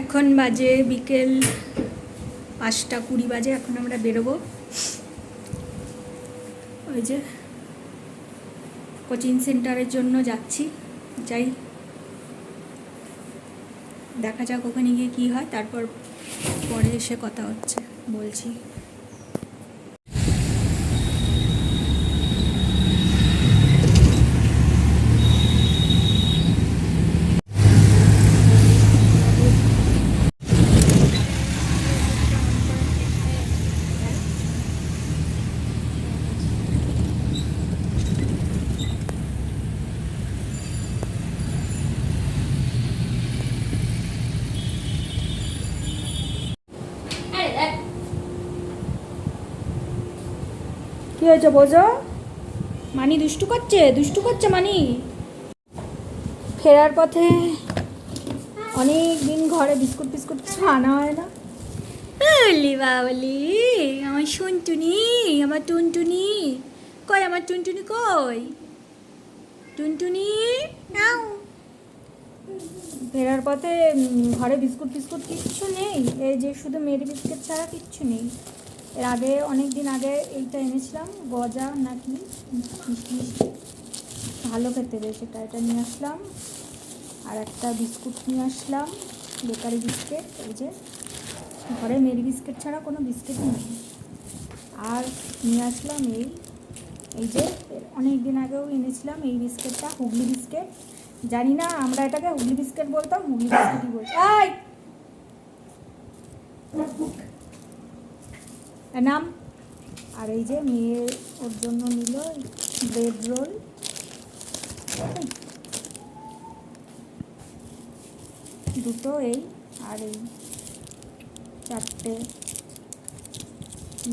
এখন বাজে বিকেল পাঁচটা কুড়ি বাজে, এখন আমরা বেরোবো। ওই যে কোচিং সেন্টারের জন্য যাচ্ছি, যাই। দেখা যাক ওখানে গিয়ে কী হয়, তারপর পরে এসে কথা হচ্ছে, বলছি। হয়েছে বোঝো? মানি দুষ্টু করছে? দুষ্টু করছে মানি? ফেরার পথে অনেক দিন ঘরে বিস্কুট বিস্কুট কিছু আনা হয় না। বলি বাবলি আমার শুনটুনি আমার টুনটুনি। কই আমার টুনটুনি কই? টুনটুনি? নাও। ফেরার পথে ঘরে বিস্কুট ফিস্কুট কিচ্ছু নেই। এই যে শুধু মেরি বিস্কুট ছাড়া কিচ্ছু নেই। এর আগে অনেক দিন আগে এইটা এনেছিলাম, গজা নাকি? মিষ্টি ভালো খেতে বেশ এটা এটা নিয়ে আসলাম, আর একটা বিস্কুট নিয়ে আসলাম, বেকারি বিস্কিট, এই যে। ঘরে মেরি বিস্কিট ছাড়া কোনো বিস্কিট নেই। আর নিয়ে আসলাম এই এই যে অনেক দিন আগেও এনেছিলাম এই বিস্কিটটা, হুগলি বিস্কিট। জানি না, আমরা এটাকে হুগলি বিস্কিট বলতাম, হুগলি বিস্কিটই বলতাম। নাম আর এই যে মেয়ে ওর জন্য নিল ব্রেড রোল দুটো এই আর এই চারটে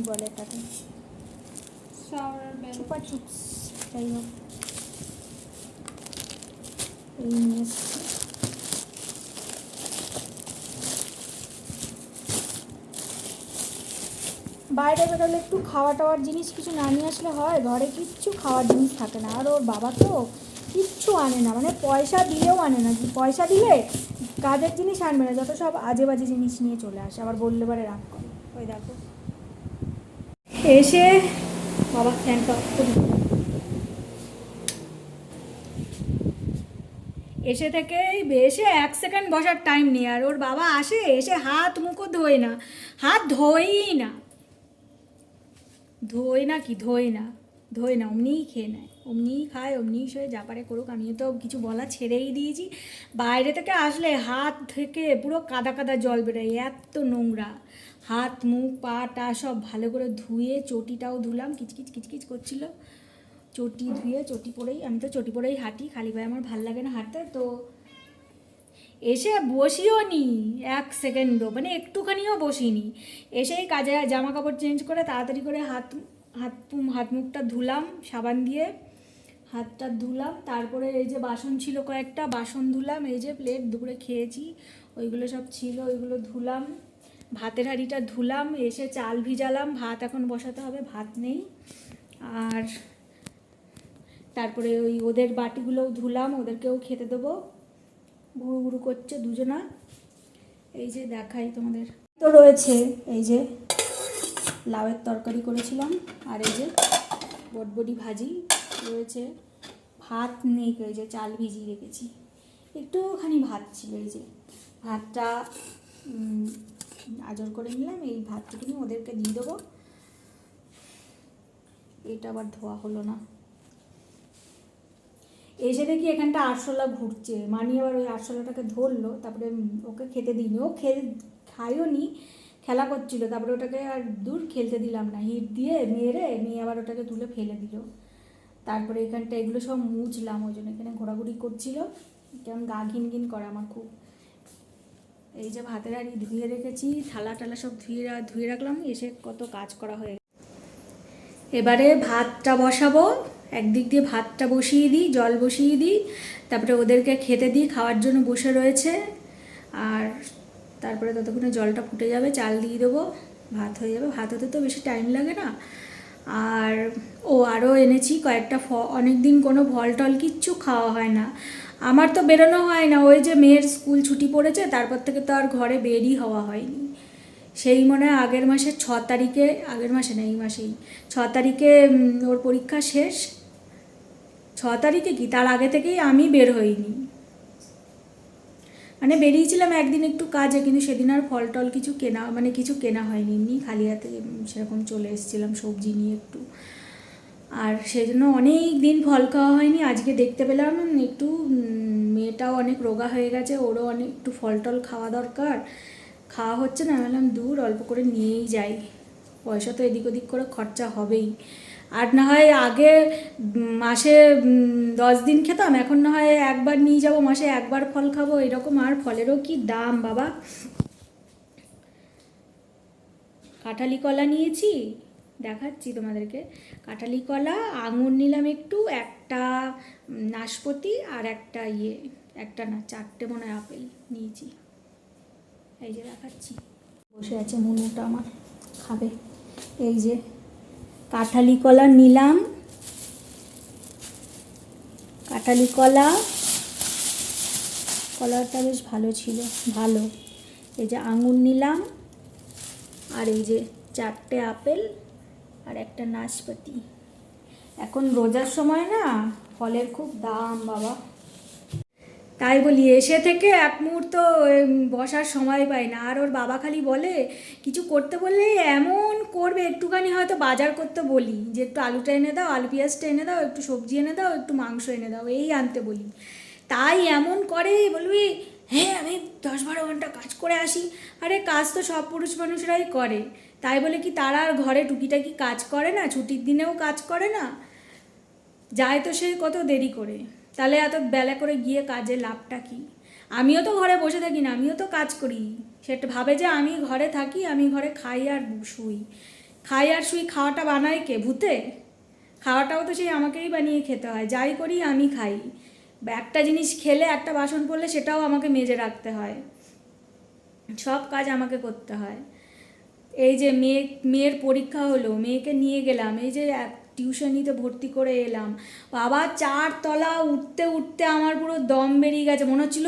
বলে এটাকে চুপা চুপস যাই হোক। এই নিয়ে বাইরে বেরোলে একটু খাওয়া টাওয়ার জিনিস কিছু না নিয়ে আসলে হয়? ঘরে কিচ্ছু খাওয়ার জিনিস থাকে না। আর ওর বাবা তো কিচ্ছু আনে না। মানে পয়সা দিলেও আনে না। পয়সা দিলে কাজের জিনিস আনবে না। যত সব আজে বাজে জিনিস নিয়ে চলে আসে। আবার বললে পরে রাগ করে। ওই দেখো। এসে বাবা ফ্যানটা এসে থেকে এসে এক সেকেন্ড বসার টাইম নেই। আর ওর বাবা আসে, এসে হাত মুখও ধোয় না। হাত ধোয়ই না। ধোয় না কি ধোয় না ধোয় না, অমনিই খেয়ে নেয়। অমনিই খায়, অমনিই শোয়, যা পারে করুক, আমিও তো কিছু বলা ছেড়েই দিয়েছি। বাইরে থেকে আসলে হাত থেকে পুরো কাদা কাদা জল বেরোয়, এত নোংরা। হাত, মুখ, পা, টা সব ভালো করে ধুয়ে, চটিটাও ধুলাম কিচকিচ কিচকিচ করছিল। চটি ধুয়ে, চটি পরেই, আমি তো চটি পরেই হাঁটি, খালি পায়ে আমার ভালো লাগে না হাঁটতে, তো এসে বসিও নি, এক সেকেন্ডও মানে একটুখানিও বসিনি। এসেই কাজে জামা কাপড় চেঞ্জ করে তাড়াতাড়ি করে হাত হাত হাত মুখটা ধুলাম, সাবান দিয়ে হাতটা ধুলাম, তারপরে এই যে বাসন ছিল কয়েকটা, বাসন ধুলাম, এই যে প্লেট দুপুরে খেয়েছি, ওইগুলো সব ছিল, ওইগুলো ধুলাম, ভাতের হাঁড়িটা ধুলাম, এসে চাল ভিজালাম, ভাত এখন বসাতে হবে, ভাত নেই, আর তারপরে ওই ওদের বাটিগুলোও ধুলাম, ওদেরকেও খেতে দেবো। ঘুরু ঘুরু করছে দুজনা। এই যে দেখাই তোমাদের। তো রয়েছে, এই যে লাউয়ের তরকারি করেছিলাম, আর এই যে বটবটি ভাজি। রয়েছে ভাত নেই, এই যে চাল ভিজিয়ে রেখেছি। একটুখানি ভাত ছিল, এই যে ভাতটা আজর করে নিলাম, এই ভাতটুকুনি ওদেরকে দিয়ে দেবো। এটা আবার ধোয়া হলো না। এসে দেখি এখানটা আরশোলা ঘুরছে। মানি আবার ওই আরশোলাটাকে ধরলো, তারপরে ওকে খেতে দিইনি। ও খেল খাইও নি, খেলা করছিল। তারপরে ওটাকে আর দূর খেলতে দিলাম না। হিট দিয়ে মেরে মেয়ে আবার ওটাকে তুলে ফেলে দিল। তারপরে এখানটা এগুলো সব মুছলাম, ওই জন্য এখানে ঘোরাঘুরি করছিল। কেমন গা ঘিন ঘিন করে আমার খুব। এই যে ভাতের হাঁড়ি ধুয়ে রেখেছি, থালা টালা সব ধুয়ে ধুয়ে রাখলাম, এসে কত কাজ করা হয়ে এবারে ভাতটা বসাবো। একদিক দিয়ে ভাতটা বসিয়ে দিই, জল বসিয়ে দিই, তারপরে ওদেরকে খেতে দিই, খাওয়ার জন্য বসে রয়েছে। আর তারপরে ততক্ষণে জলটা ফুটে যাবে, চাল দিয়ে দেবো, ভাত হয়ে যাবে। ভাত হতে তো বেশি টাইম লাগে না। আর ও আরও এনেছি কয়েকটা ফ অনেক দিন কোনো ফল টল কিচ্ছু খাওয়া হয় না। আমার তো বেরোনো হয় না, ওই যে মেয়ের স্কুল ছুটি পড়েছে, তারপর থেকে তো আর ঘরে বেরই হওয়া হয়নি। সেই মনে হয় আগের মাসের ছ তারিখে, আগের মাসে না, এই মাসেই, ছ তারিখে ওর পরীক্ষা শেষ। তারিখে কি? তার আগে থেকেই আমি বের হইনি। মানে বেরিয়েছিলাম একদিন একটু কাজে, কিন্তু সেদিন আর ফল টল কিছু কেনা মানে কিছু কেনা হয়নি। এমনি খালি হাতে সেরকম চলে এসেছিলাম সবজি নিয়ে একটু। আর সেই জন্য অনেক দিন ফল খাওয়া হয়নি। আজকে দেখতে পেলাম একটু মেয়েটাও অনেক রোগা হয়ে গেছে, ওরও অনেক একটু ফল টল খাওয়া দরকার। খাওয়া হচ্ছে না বললাম, দূর, অল্প করে নিয়েই যাই। পয়সা তো এদিক ওদিক করে খরচা হবেই। আর না হয় আগে মাসে দশ দিন খেতাম, এখন না হয় একবার নিয়ে যাব, মাসে একবার ফল খাব, এরকম আর ফলেরও কি দাম বাবা? কাঁঠালি কলা নিয়েছি, দেখাচ্ছি তোমাদেরকে। কাঁঠালি কলা, আঙুর নিলাম একটু, একটা নাশপাতি আর একটা ইয়ে একটা না, চারটে মনে হয় আপেল নিয়েছি। এই যে দেখাচ্ছি। বসে আছে মুনুটা আমার, খাবে। এই যে কাঁঠালি কলা নিলাম। কাঁঠালি কলা। কলাটা বেশ ভালো ছিল, ভালো। এই যে আঙুর নিলাম। আর এই যে চারটে আপেল আর একটা নাশপাতি। এখন রোজার সময় না, ফলের খুব দাম বাবা। তাই বলি, এসে থেকে এক মুহূর্ত বসার সময় পাই না। আর ওর বাবা খালি বলে, কিছু করতে বললে এমন করবে, একটুখানি হয়তো বাজার করতে বলি। যে একটু আলুটা এনে দাও, আলু পেঁয়াজটা এনে দাও, একটু সবজি এনে দাও, একটু মাংস এনে দাও, এই আনতে বলি। তাই এমন করে, বলবি হ্যাঁ আমি দশ বারো ঘণ্টা কাজ করে আসি। আরে, কাজ তো সব পুরুষ মানুষরাই করে। তাই বলে কি, তারা আর ঘরে টুকিটাকি কাজ করে না? ছুটির দিনেও কাজ করে না? যায় তো সে কত দেরি করে। তাহলে এত বেলা করে গিয়ে কাজে লাভটা কি? আমিও তো ঘরে বসে থাকি না, আমিও তো কাজ করি। সেটা ভাবে যে আমি ঘরে থাকি, আমি ঘরে খাই আর শুই। খাই আর শুই খাওয়াটা বানায় কে? ভূতে? খাওয়াটাও তো সেই আমাকেই বানিয়ে খেতে হয়, যাই করি আমি খাই। একটা জিনিস খেলে, একটা বাসন পড়লে সেটাও আমাকে মেজে রাখতে হয়। সব কাজ আমাকে করতে হয়। এই যে মেয়ে, মেয়ের পরীক্ষা হলো, মেয়েকে নিয়ে গেলাম, এই যে টিউশনিতে ভর্তি করে এলাম। বাবা চার তলা উঠতে উঠতে আমার পুরো দম বেরিয়ে গেছে। মনে হচ্ছিল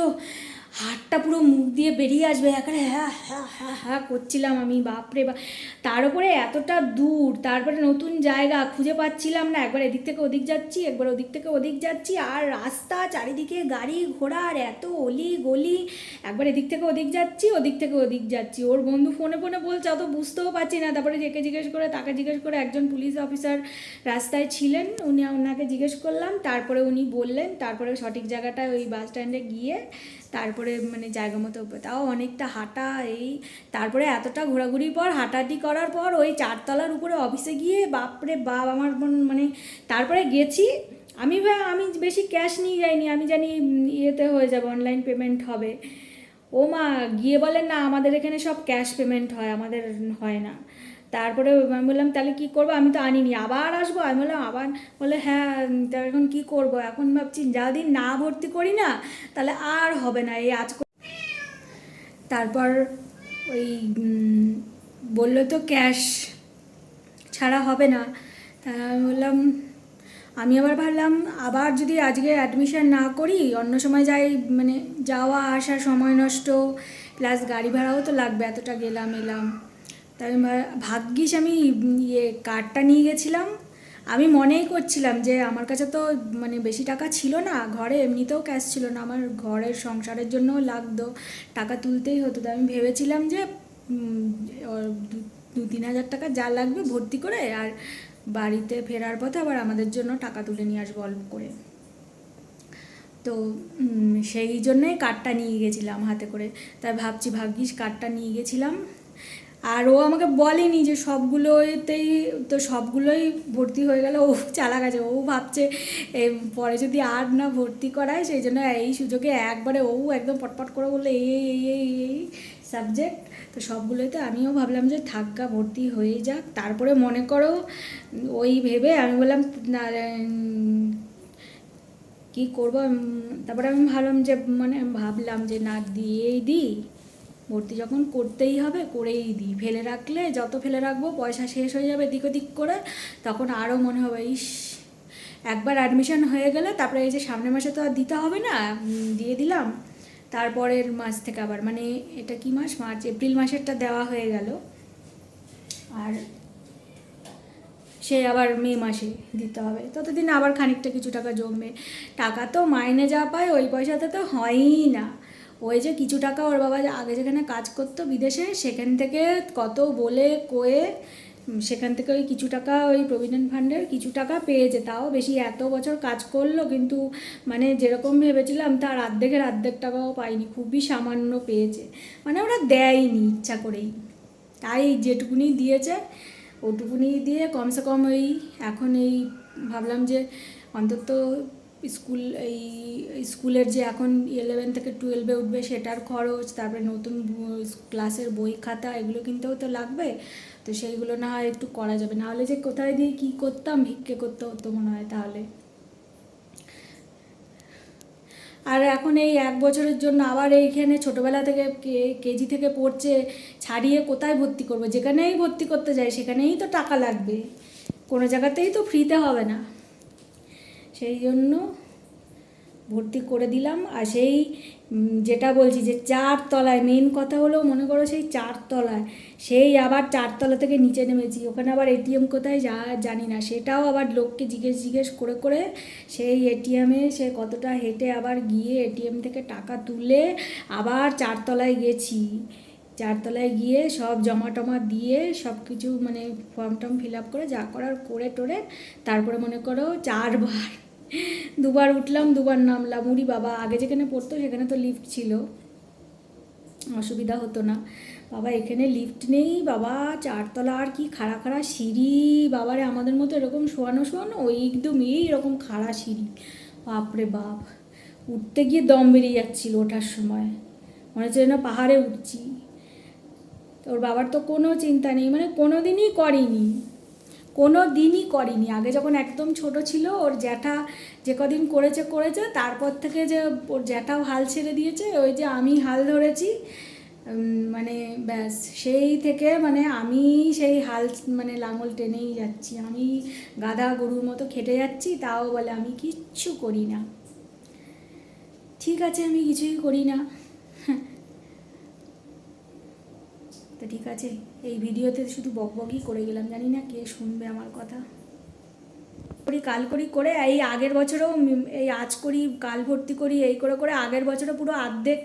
হাতটা পুরো মুখ দিয়ে বেরিয়ে আসবে। একেবারে হ্যাঁ হ্যাঁ হ্যাঁ হ্যাঁ করছিলাম আমি, বাপরে বা তার উপরে এতটা দূর, তারপরে নতুন জায়গা খুঁজে পাচ্ছিলাম না। একবার এদিক থেকে ওদিক যাচ্ছি, একবার ওদিক থেকে ওদিক যাচ্ছি, আর রাস্তা, চারিদিকে গাড়ি ঘোড়া আর এত অলি গলি। একবার এদিক থেকে ওদিক যাচ্ছি, ওদিক থেকে ওদিক যাচ্ছি। ওর বন্ধু ফোনে ফোনে বলছে, অত বুঝতেও পারছি না। তারপরে যেকে জিজ্ঞেস করে, তাকে জিজ্ঞেস করে একজন পুলিশ অফিসার রাস্তায় ছিলেন। উনি ওনাকে জিজ্ঞেস করলাম, তারপরে উনি বললেন, তারপরে সঠিক জায়গাটায় ওই বাস স্ট্যান্ডে গিয়ে তারপরে মানে জায়গা মতো, তাও অনেকটা হাঁটা, এই তারপরে এতটা ঘোরাঘুরির পর, হাঁটাহাঁটি করার পর, ওই চারতলার উপরে অফিসে গিয়ে, বাপরে বাপ, আমার মন- তারপরে গেছি। আমি আমি বেশি ক্যাশ নিয়ে যাইনি, আমি জানি ইয়েতে হয়ে যাবে অনলাইন পেমেন্ট হবে। ও মা, গিয়ে বলেন না, আমাদের এখানে সব ক্যাশ পেমেন্ট হয়, আমাদের হয় না। তারপরে আমি বললাম, তাহলে কী করব? আমি তো আনিনি, আবার আসব? আমি বললাম, আবার? বলে হ্যাঁ তা এখন কী করব? এখন ভাবছি যা দিন না ভর্তি করি না, তাহলে আর হবে না, এই আজ তারপর ওই বলল তো ক্যাশ ছাড়া হবে না, তা আমি বললাম, আমি আবার ভাবলাম, আবার যদি আজকে অ্যাডমিশান না করি, অন্য সময় যাই মানে যাওয়া, আসার সময় নষ্ট প্লাস গাড়ি ভাড়াও তো লাগবে, এতটা গেলাম, এলাম। তাই ভাগ্যিস আমি ইয়ে কার্ডটা নিয়ে গেছিলাম। আমি মনেই করছিলাম যে আমার কাছে তো মানে বেশি টাকা ছিল না, ঘরে এমনিতেও ক্যাশ ছিল না, আমার ঘরের সংসারের জন্যও লাগতো, টাকা তুলতেই হতো। তো আমি ভেবেছিলাম যে দু তিন হাজার টাকা যা লাগবে ভর্তি করে আর বাড়িতে ফেরার পথে আবার আমাদের জন্য টাকা তুলে নিয়ে আসব অল্প করে। তো সেই জন্যই কার্ডটা নিয়ে গেছিলাম হাতে করে। তাই ভাবছি ভাগ্যিস কার্ডটা নিয়ে গেছিলাম। আর ও আমাকে বলেনি যে সবগুলোতেই, তো সবগুলোই ভর্তি হয়ে গেল। ও চালা গেছে ও ভাবছে পরে যদি আর না ভর্তি করায়, সেই জন্য এই সুযোগে একবারে ও একদম পটপট করে বলল, এই এই এই এই সাবজেক্ট তো সবগুলোতে আমিও ভাবলাম যে থাক্কা ভর্তি হয়ে যাক। তারপরে মনে করো, ওই ভেবে আমি বললাম কি করব? তারপরে আমি ভাবলাম যে মানে ভাবলাম যে, না, দিয়েই দিই। ভর্তি যখন করতেই হবে, করেই দিই। ফেলে রাখলে যত ফেলে রাখব, পয়সা শেষ হয়ে যাবে দিক ওদিক করে, তখন আরও মনে হবে, ইস, একবার অ্যাডমিশন হয়ে গেলে, তারপরে এই যে সামনের মাসে তো আর দিতে হবে না দিয়ে দিলাম। তারপরের মাস থেকে আবার মানে এটা কি মাস? মার্চ, এপ্রিল মাসেরটা দেওয়া হয়ে গেল। আর সে আবার মে মাসে দিতে হবে। ততদিন আবার খানিকটা কিছু টাকা জমবে। টাকা তো মাইনে যা পায়, ওই পয়সাতে তো হয়ই না। ওই যে কিছু টাকা ওর বাবা আগে যেখানে কাজ করতো বিদেশে, সেখান থেকে কত বলে কয়ে সেখান থেকে ওই কিছু টাকা ওই প্রভিডেন্ট ফান্ডের কিছু টাকা পেয়েছে তাও বেশি এত বছর কাজ করল কিন্তু মানে যেরকম ভেবেছিলাম তার অর্ধেকের আর্ধেক টাকাও পাইনি, খুবই সামান্য পেয়েছে। মানে ওরা দেয়নি ইচ্ছা করেই। তাই যেটুকুনি দিয়েছে, ওটুকুনি দিয়ে কমসে কম ওই এখন এই ভাবলাম যে অন্তত স্কুল, এই স্কুলের যে এখন ইলেভেন থেকে টুয়েলভে উঠবে সেটার খরচ, তারপরে নতুন ক্লাসের বই খাতা, এগুলো কিনতেও তো লাগবে। তো সেইগুলো না হয় একটু করা যাবে। নাহলে যে কোথায় দিয়ে কী করতাম, ভিক্ষে করতে হতো মনে হয় তাহলে। আর এখন এই এক বছরের জন্য আবার এইখানে ছোটোবেলা থেকে কেজি থেকে পড়ছে, ছাড়িয়ে কোথায় ভর্তি করব? যেখানেই ভর্তি করতে যাই, সেখানেই তো টাকা লাগবে। কোনো জায়গাতেই তো ফ্রিতে হবে না। সেই জন্য ভর্তি করে দিলাম। আর সেই যেটা বলছি যে চার তলায় মেন কথা হলো মনে করো সেই চার তলায়। সেই আবার চারতলা থেকে নিচে নেমেছি। ওখানে আবার এটিএম কোথায় যা, জানি না। সেটাও আবার লোককে জিজ্ঞেস জিজ্ঞেস করে করে সেই এটিএমে সে কতটা হেঁটে আবার গিয়ে এটিএম থেকে টাকা তুলে আবার চারতলায় গেছি। চারতলায় গিয়ে সব জমা টমা দিয়ে সব কিছু মানে ফর্ম টর্ম ফিল আপ করে যা করার করে টোরে তারপরে মনে করো চারবার দুবার উঠলাম, দুবার নামলাম। উড়ি বাবা, আগে যেখানে পড়তো সেখানে তো লিফট ছিল। অসুবিধা হতো না। বাবা, এখানে লিফট নেই। বাবা, চারতলা আর কি খাড়া খাড়া সিঁড়ি। বাবারে, আমাদের মতো এরকম শোয়ানো শোয়ানো ওই একদম এইরকম খাড়া সিঁড়ি। বাপরে বাপ। উঠতে গিয়ে দম বেরিয়ে যাচ্ছিল ওঠার সময়। মনে হচ্ছে যেন পাহাড়ে উঠছি। ওর বাবার তো কোনো চিন্তা নেই। মানে কোনো দিনই করেনি। কোনো দিনই করেনি। আগে যখন একদম ছোট ছিল, ওর জ্যাঠা যে কদিন করেছে করেছে, তারপর থেকে যে ওর জ্যাঠাও হাল ছেড়ে দিয়েছে, ওই যে আমি হাল ধরেছি মানে ব্যাস, সেই থেকে মানে আমি সেই হাল মানে লাঙল টেনেই যাচ্ছি। আমি গাধা গরুর মতো খেটে যাচ্ছি, তাও বলে আমি কিচ্ছু করি না। ঠিক আছে, আমি কিছুই করি না। ঠিক আছে? এই ভিডিওতে শুধু বকবকই করে গেলাম, জানি না কে শুনবে আমার কথা। করি কাল করি করে এই আগের বছরও এই আজ করি, কাল ভর্তি করি, এই করে করে আগের বছরও পুরো আর্ধেক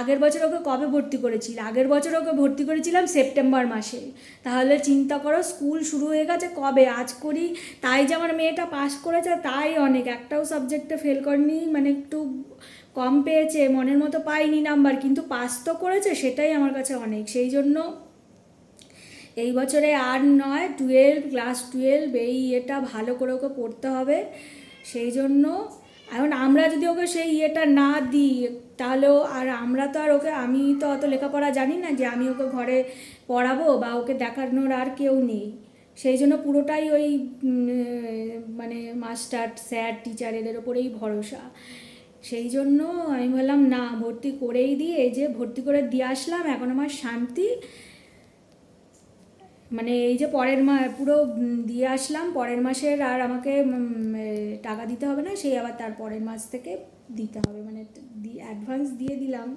আগের বছর ওকে কবে ভর্তি করেছি আগের বছর ওকে ভর্তি করেছিলাম সেপ্টেম্বর মাসে। তাহলে চিন্তা করো, স্কুল শুরু হয়ে গেছে কবে? আজ করি, তাই যে আমার মেয়েটা পাস করেছে, তাই অনেক। একটাও সাবজেক্টে ফেল করেনি মানে একটু কম পেয়েছে, মনের মতো পাইনি নাম্বার, কিন্তু পাস তো করেছে, সেটাই আমার কাছে অনেক। সেই জন্য এই বছরে আর নয় টুয়েলভ ক্লাস টুয়েলভ এই ইয়েটা ভালো করে ওকে পড়তে হবে। সেই জন্য এখন আমরা যদি ওকে সেই ইয়েটা না দিই তাহলেও আর আমরা তো আর ওকে আমি তো অত লেখাপড়া জানি না যে আমি ওকে ঘরে পড়াবো বা ওকে দেখানোর আর কেউ নেই। সেই জন্য পুরোটাই ওই মানে মাস্টার, স্যার টিচার এদের ওপরেই ভরসা। সেই জন্য আমি বললাম, না, ভর্তি করেই দিই এই যে ভর্তি করে দিয়ে আসলাম, এখন আমার শান্তি। মানে এই যে পরের মা, পুরো দিয়ে আসলাম, পরের মাসের আর আমাকে টাকা দিতে হবে না, সেই আবার তার পরের মাস থেকে দিতে হবে। মানে অ্যাডভান্স দিয়ে দিলাম।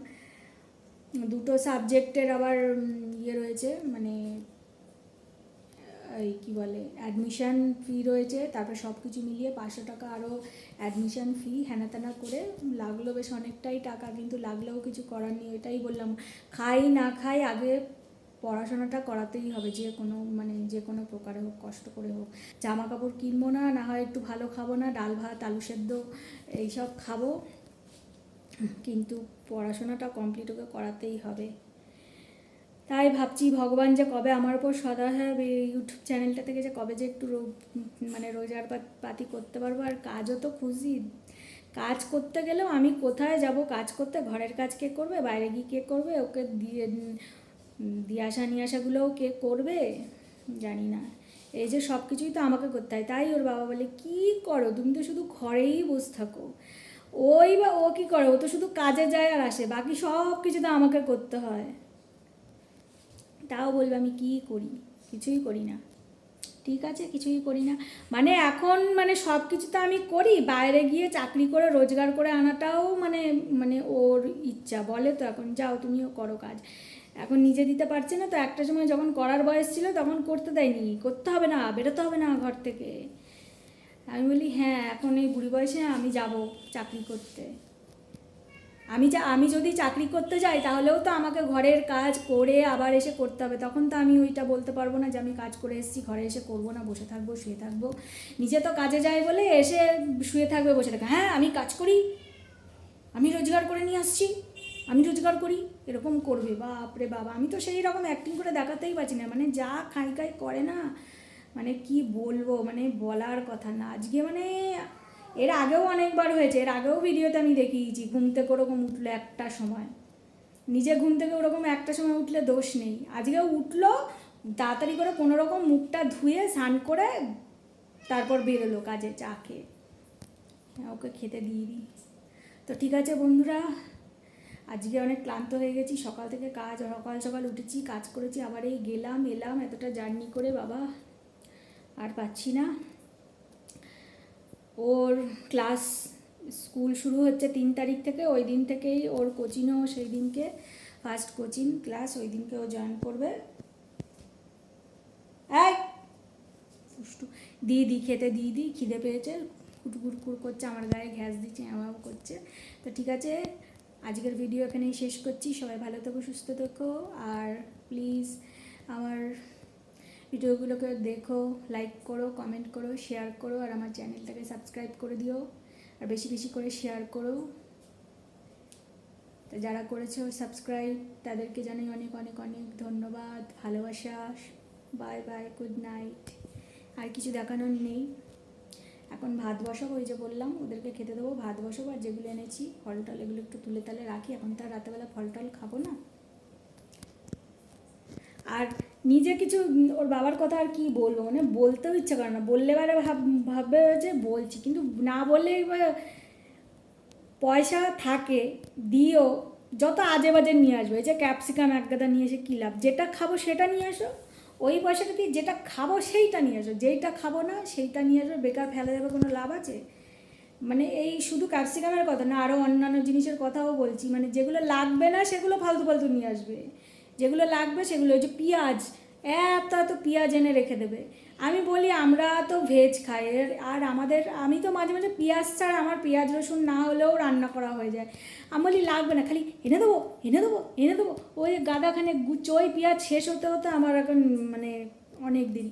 দুটো সাবজেক্টের আবার ইয়ে রয়েছে মানে এই কী বলে অ্যাডমিশান ফি রয়েছে, তারপর সব কিছু মিলিয়ে পাঁচশো টাকা আরও অ্যাডমিশান ফি হ্যানা ত্যানা করে লাগল বেশ অনেকটাই টাকা, কিন্তু লাগলেও কিছু করার নেই, এটাই বললাম। খাই না খাই আগে পড়াশোনাটা করাতেই হবে, যে কোনো মানে যে কোনো প্রকারে হোক, কষ্ট করে হোক। জামা কাপড় কিনবো না না হয় একটু ভালো খাব না, ডাল ভাত, আলু সেদ্ধ, এইসব খাব। কিন্তু পড়াশোনাটা কমপ্লিট ওকে করাতেই হবে। তাই ভাবছি ভগবান যে কবে আমার উপর সদা হবে ইউটিউব চ্যানেলটা থেকে যে কবে যে একটু মানে রোজগার পাত- করতে পারব। আর কাজও তো খুঁজি কাজ করতে গেলেও আমি কোথায় যাব? কাজ করতে ঘরের কাজ কে করবে? বাইরে গিয়ে কে করবে? ওকে দিয়ে দিয়ে আসা, নিয়ে আসাগুলোও কে করবে? জানি না। এই যে সব কিছুই তো আমাকে করতে হয়। তাই ওর বাবা বলে, কি করো? তুমি তো শুধু ঘরেই বসে থাকো। ওই বা ও কি করে? ও তো শুধু কাজে যায় আর আসে। বাকি সব কিছু তো আমাকে করতে হয়। তাও বলবে, আমি কী করি? কিছুই করি না। ঠিক আছে, কিছুই করি না। মানে এখন মানে সব কিছু তো আমি করি। বাইরে গিয়ে চাকরি করে, রোজগার করে আনাটাও মানে মানে ওর ইচ্ছা। বলে তো এখন, যাও, তুমিও করো কাজ। এখন নিজে দিতে পারছে না তো, একটা সময় যখন করার বয়স ছিল তখন করতে দেয়নি। করতে হবে না, বেরোতে হবে না ঘর থেকে। আমি বলি হ্যাঁ এখন এই বুড়ি বয়সে আমি যাব চাকরি করতে। আমি যা, আমি যদি চাকরি করতে যাই, তাহলেও তো আমাকে ঘরের কাজ করে আবার এসে করতে হবে। তখন তো আমি ওইটা বলতে পারব না যে আমি কাজ করে এসেছি, ঘরে এসে করব না, বসে থাকব, শুয়ে থাকব। নিজে তো কাজে যাই বলে এসে শুয়ে থাকবে, বসে থাকবে। হ্যাঁ আমি কাজ করি, আমি রোজগার করে নিয়ে আসছি, আমি রোজগার করি, এরকম করবে। বাপরে বাবা, আমি তো সেই রকম অ্যাক্টিং করে দেখাতেই পারছি না। মানে যা খাই খাই করে না মানে কি বলব মানে বলার কথা না। আজকে মানে এর আগেও অনেকবার হয়েছে এর আগেও ভিডিওতে আমি দেখিয়েছি ঘুম থেকে ওরকম উঠল একটা সময়। নিজে ঘুম থেকে ওরকম একটা সময় উঠলে দোষ নেই। আজকেও উঠল তাড়াতাড়ি করে কোনো রকম মুখটা ধুয়ে স্নান করে তারপর বেরোলো কাজে চা খেয়ে। হ্যাঁ, ওকে খেতে দিয়ে দিই। তো ঠিক আছে বন্ধুরা আজকে অনেক ক্লান্ত হয়ে গেছি সকাল থেকে কাজ সকাল সকাল উঠেছি কাজ করেছি আবার এই গেলাম এলাম এতটা জার্নি করে বাবা আর পাচ্ছি না। ওর ক্লাস স্কুল শুরু হচ্ছে তিন তারিখ থেকে, ওই দিন থেকেই ওর কোচিংও সেই দিনকে ফার্স্ট কোচিং ক্লাস ওই দিনকে ও জয়েন করবে। দিয়ে দিই খেতে দিয়ে দিই খিদে পেয়েছে কুটকুর করছে, আমার গায়ে ঘ্যাস দিচ্ছে এমন করছে। তো ঠিক আছে, আজকের ভিডিও এখানেই শেষ করছি, সবাই ভালো থেকো, সুস্থ থেকো, আর প্লিজ আমার ভিডিওগুলোকে দেখো লাইক করো কমেন্ট করো শেয়ার করো, আর আমার চ্যানেলটাকে সাবস্ক্রাইব করে দিও, আর বেশি বেশি করে শেয়ার করো। তো যারা করেছ সাবস্ক্রাইব তাদেরকে জানাই অনেক অনেক অনেক ধন্যবাদ, ভালোবাসা বাই বাই গুড নাইট আর কিছু দেখানোর নেই। এখন ভাত বসাবো, ওই যে বললাম, ওদেরকে খেতে দেবো, ভাত বসাবো, আর যেগুলো এনেছি, ফল টল এগুলো একটু তুলে তালে রাখি, এখন তো আর রাতেবেলা ফল টল খাব না। আর নিজে কিছু ওর বাবার কথা আর কি বলব? মানে বলতেও ইচ্ছে করে না। বললে বারে ভাব, ভাববে যে বলছি। কিন্তু না বললে পয়সা থাকে, দিও। যত আজে বাজে নিয়ে আসবে। এই যে ক্যাপসিকাম এক গাদা নিয়ে এসে কী লাভ? যেটা খাব সেটা নিয়ে আসো। ওই পয়সাটা দিয়ে যেটা খাব সেইটা নিয়ে আসো। যেইটা খাব না সেইটা নিয়ে আসবে বেকার ফেলে যাবে কোনো লাভ আছে? মানে এই শুধু ক্যাপসিকামের কথা না আরও অন্যান্য জিনিসের কথাও বলছি। মানে যেগুলো লাগবে না সেগুলো ফালতু ফালতু নিয়ে আসবে। যেগুলো লাগবে সেগুলো হচ্ছে পেঁয়াজ এত এত পেঁয়াজ এনে রেখে দেবে। আমি বলি, আমরা তো ভেজ খাই আর আমাদের, আমি তো মাঝে মাঝে পেঁয়াজ ছাড়া আমার পেঁয়াজ রসুন না হলেও রান্না করা হয়ে যায়। আমি বলি, লাগবে না, খালি এনে দেবো এনে দেবো এনে দেবো। ওই গাদাখানে গুচোই পেঁয়াজ শেষ হতে হতে আমার এখন মানে অনেক দেরি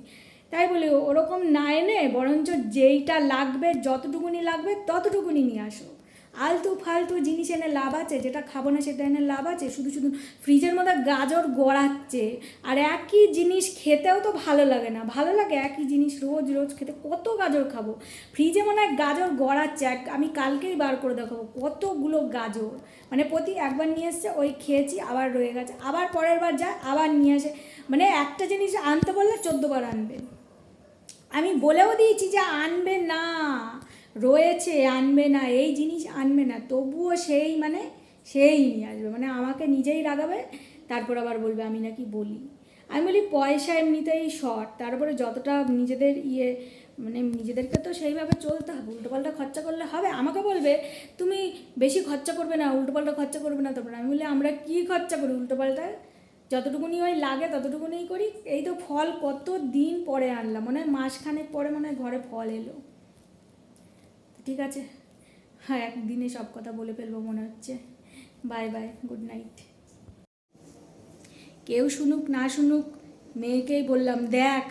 তাই বলি, ওরকম না এনে, বরঞ্চ যেইটা লাগবে, যতটুকুনি লাগবে, ততটুকুনি নিয়ে আসো। আলতু ফালতু জিনিস এনে লাভ আছে, যেটা খাব না সেটা এনে লাভ আছে, শুধু শুধু ফ্রিজের মধ্যে গাজর গড়াচ্ছে। আর একই জিনিস খেতেও তো ভালো লাগে না, ভালো লাগে একই জিনিস রোজ রোজ খেতে, কত গাজর খাব? ফ্রিজে মনে হয় গাজর গড়াচ্ছে, এক আমি কালকেই বার করে দেখাবো, কতগুলো গাজর। মানে প্রতি একবার নিয়ে এসছে, ওই খেয়েছি, আবার রয়ে গেছে, আবার পরের বার যায়, আবার নিয়ে আসে। মানে একটা জিনিস আনতে বললে চোদ্দোবার আনবে। আমি বলেও দিয়েছি যে আনবে না। রয়েছে, আনবে না, এই জিনিস আনবে না, তবুও সেই মানে সেই নিয়ে আসবে মানে আমাকে নিজেই রাগাবে, তারপর আবার বলবে, আমি নাকি বলি। আমি বলি, পয়সা এমনিতেই শর্ট, তারপরে যতটা নিজেদের ইয়ে মানে নিজেদেরকে তো সেইভাবে চলতে হবে, উল্টোপাল্টা খরচা করলে হবে। আমাকে বলবে, তুমি বেশি খরচা করবে না, উল্টোপাল্টা খরচা করবে না তারপরে আমি বলি, আমরা কী খরচা করি উল্টোপাল্টা? যতটুকুনি ওই লাগে ততটুকুনি করি। এই তো ফল কত দিন পরে আনলাম, মনে হয় মাসখানেক পরে মনে হয় ঘরে ফল এলো। ঠিক আছে? হ্যাঁ একদিনে সব কথা বলে ফেলব মনে হচ্ছে। Bye bye, good night. কেউ শুনুক, না শুনুক, মেয়েকেই বললাম, দেখ,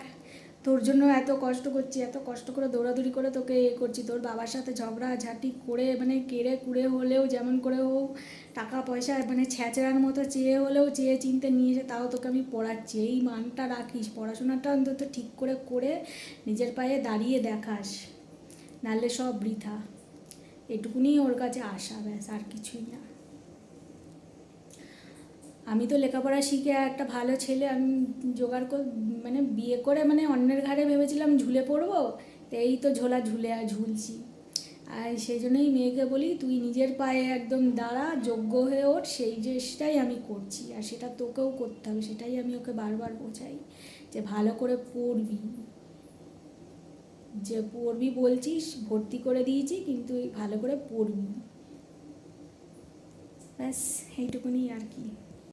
তোর জন্য এত কষ্ট করছি, এত কষ্ট করে দৌড়াদৌড়ি করে তোকে এ করছি। তোর বাবার সাথে ঝগড়া, ঝাঁটি করে মানে কেড়ে কুড়ে হলেও যেমন করে হোক, টাকা, পয়সা মানে ছ্যাঁচড়ার মতো চেয়ে হলেও চেয়ে চিনতে নিয়ে এসে তাও তোকে আমি পড়াচ্ছি। এই মানটা রাখিস, পড়াশোনাটা অন্তত ঠিক করে করে নিজের পায়ে দাঁড়িয়ে দেখাস। নাহলে সব বৃথা। এটুকুনি ওর কাছে আশা, ব্যাস, আর কিছুই না। আমি তো লেখাপড়া শিখে একটা ভালো ছেলে, আমি জোগাড় কর মানে বিয়ে করে মানে অন্যের ঘাড়ে ভেবেছিলাম ঝুলে পড়ব এই তো ঝোলা ঝুলে আর ঝুলছি। আর সেই জন্যই মেয়েকে বলি, তুই নিজের পায়ে একদম দাঁড়া, যোগ্য হয়ে ওঠ, সেই চেষ্টাই আমি করছি, আর সেটা তোকেও করতে হবে, সেটাই আমি ওকে বারবার বোঝাই, যে ভালো করে পড়বি। যে পড়বি বলছিস ভর্তি করে দিয়েছি কিন্তু ভালো করে পড়বি। ব্যাস এইটুকুনি আর কি।